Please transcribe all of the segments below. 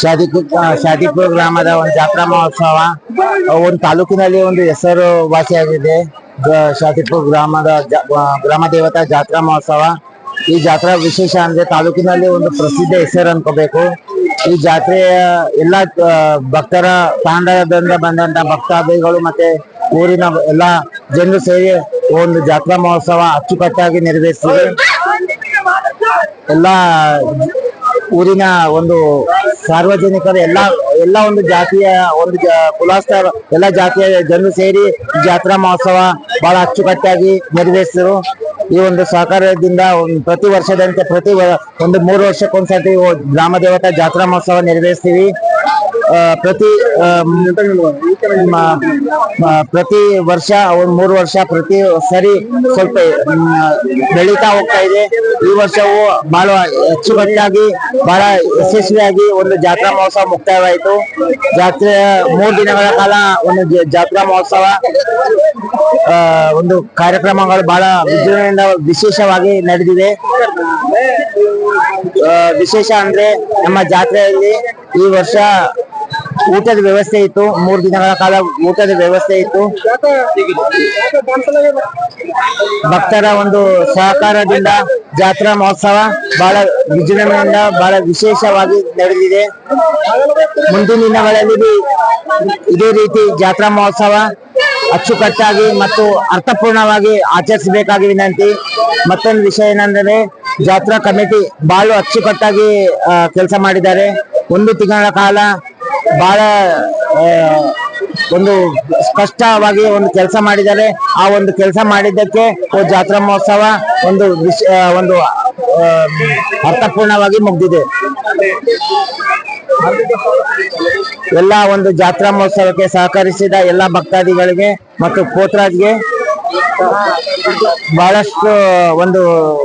ಶಾದಿಪುರ ಶಾದಿಪುರ ಗ್ರಾಮದ ಒಂದು ಜಾತ್ರಾ ಮಹೋತ್ಸವ. ಒಂದು ತಾಲೂಕಿನಲ್ಲಿ ಒಂದು ಹೆಸರು ವಾಸಿಯಾಗಿದೆ. ಶಾದಿಪುರ ಗ್ರಾಮದ ಗ್ರಾಮ ದೇವತಾ ಜಾತ್ರಾ ಮಹೋತ್ಸವ. ಈ ಜಾತ್ರಾ ವಿಶೇಷ ಅಂದ್ರೆ ತಾಲೂಕಿನಲ್ಲಿ ಒಂದು ಪ್ರಸಿದ್ಧ ಹೆಸರು ಅನ್ಕೋಬೇಕು. ಈ ಜಾತ್ರೆಯ ಎಲ್ಲ ಭಕ್ತರ ತಾಂಡದಿಂದ ಬಂದಂತ ಭಕ್ತಾದಿಗಳು ಮತ್ತೆ ಊರಿನ ಎಲ್ಲಾ ಜನರು ಸೇರಿ ಒಂದು ಜಾತ್ರಾ ಮಹೋತ್ಸವ ಅಚ್ಚುಕಟ್ಟಾಗಿ ನೆರವೇರಿಸಿದೆ. ಎಲ್ಲಾ ಊರಿನ ಒಂದು ಸಾರ್ವಜನಿಕರು ಎಲ್ಲ ಎಲ್ಲ ಒಂದು ಜಾತಿಯ ಒಂದು ಕುಲಾಸ್ತ ಎಲ್ಲ ಜಾತಿಯ ಜನರು ಸೇರಿ ಜಾತ್ರಾ ಮಹೋತ್ಸವ ಬಹಳ ಅಚ್ಚುಕಟ್ಟಾಗಿ ನೆರವೇರಿಸಿದರು. ಈ ಒಂದು ಸಹಕಾರದಿಂದ ಪ್ರತಿ ವರ್ಷದಂತೆ ಪ್ರತಿ ಒಂದು ಮೂರು ವರ್ಷಕ್ಕೊಂದ್ಸತಿ ಗ್ರಾಮ ದೇವತಾ ಜಾತ್ರಾ ಮಹೋತ್ಸವ ನೆರವೇರಿಸ್ತೀವಿ. ಪ್ರತಿ ಪ್ರತಿ ವರ್ಷ, ಒಂದ್ ಮೂರು ವರ್ಷ ಪ್ರತಿ ಸರಿ ಸ್ವಲ್ಪ ಬೆಳೀತಾ ಹೋಗ್ತಾ ಇದೆ. ಈ ವರ್ಷವು ಬಹಳ ಅಚ್ಚುಕಟ್ಟಾಗಿ ಬಹಳ ಯಶಸ್ವಿಯಾಗಿ ಒಂದು ಜಾತ್ರಾ ಮಹೋತ್ಸವ ಮುಕ್ತಾಯವಾಯಿತು. ಜಾತ್ರೆ, ಮೂರು ದಿನಗಳ ಕಾಲ ಒಂದು ಜಾತ್ರಾ ಮಹೋತ್ಸವ ಒಂದು ಕಾರ್ಯಕ್ರಮಗಳು ಬಹಳ ವಿಜೃಂಭಣೆಯಿಂದ ವಿಶೇಷವಾಗಿ ನಡೆದಿದೆ. ವಿಶೇಷ ಅಂದ್ರೆ ನಮ್ಮ ಜಾತ್ರೆಯಲ್ಲಿ ಈ ವರ್ಷ ಊಟದ ವ್ಯವಸ್ಥೆ ಇತ್ತು, ಮೂರು ದಿನಗಳ ಕಾಲ ಊಟದ ವ್ಯವಸ್ಥೆ ಇತ್ತು. ಭಕ್ತರ ಒಂದು ಸಹಕಾರದಿಂದ ಜಾತ್ರಾ ಮಹೋತ್ಸವ ಬಹಳ ವಿಜೃಂಭಣೆಯಿಂದ ಬಹಳ ವಿಶೇಷವಾಗಿ ನಡೆದಿದೆ. ಮುಂದಿನ ದಿನಗಳಲ್ಲಿ ಇದೇ ರೀತಿ ಜಾತ್ರಾ ಮಹೋತ್ಸವ ಅಚ್ಚುಕಟ್ಟಾಗಿ ಮತ್ತು ಅರ್ಥಪೂರ್ಣವಾಗಿ ಆಚರಿಸಬೇಕಾಗಿ ವಿನಂತಿ. ಮತ್ತೊಂದು ವಿಷಯ ಏನಂದ್ರೆ, ಜಾತ್ರಾ ಕಮಿಟಿ ಬಹಳ ಅಚ್ಚುಕಟ್ಟಾಗಿ ಕೆಲಸ ಮಾಡಿದ್ದಾರೆ. ಒಂದು ತಿಂಗಳ ಕಾಲ ಬಹಳ ಒಂದು ಸ್ಪಷ್ಟವಾಗಿ ಒಂದು ಕೆಲಸ ಮಾಡಿದ್ದಾರೆ. ಆ ಒಂದು ಕೆಲಸ ಮಾಡಿದ್ದಕ್ಕೆ ಜಾತ್ರಾ ಮಹೋತ್ಸವ ಒಂದು ಒಂದು ಅರ್ಥಪೂರ್ಣವಾಗಿ ಮುಗ್ದಿದೆ. ಎಲ್ಲ ಒಂದು ಜಾತ್ರಾ ಮಹೋತ್ಸವಕ್ಕೆ ಸಹಕರಿಸಿದ ಎಲ್ಲ ಭಕ್ತಾದಿಗಳಿಗೆ ಮತ್ತು ಪೋತ್ರಾಜ್ಗೆ ಬಹಳಷ್ಟು ಒಂದು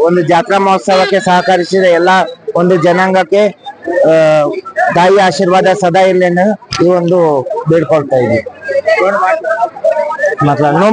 ಒಂದು ಜಾತ್ರಾ ಮಹೋತ್ಸವಕ್ಕೆ ಸಹಕರಿಸಿದ ಎಲ್ಲ ಒಂದು ಜನಾಂಗಕ್ಕೆ ತಾಯಿ ಆಶೀರ್ವಾದ ಸದಾ ಇರ್ಲೇನು ಈ ಒಂದು ಬೇಡ್ಕೊಳ್ತಾ ಇದ್ದೀವಿ ಮತ್ಲಬ್ ನೋ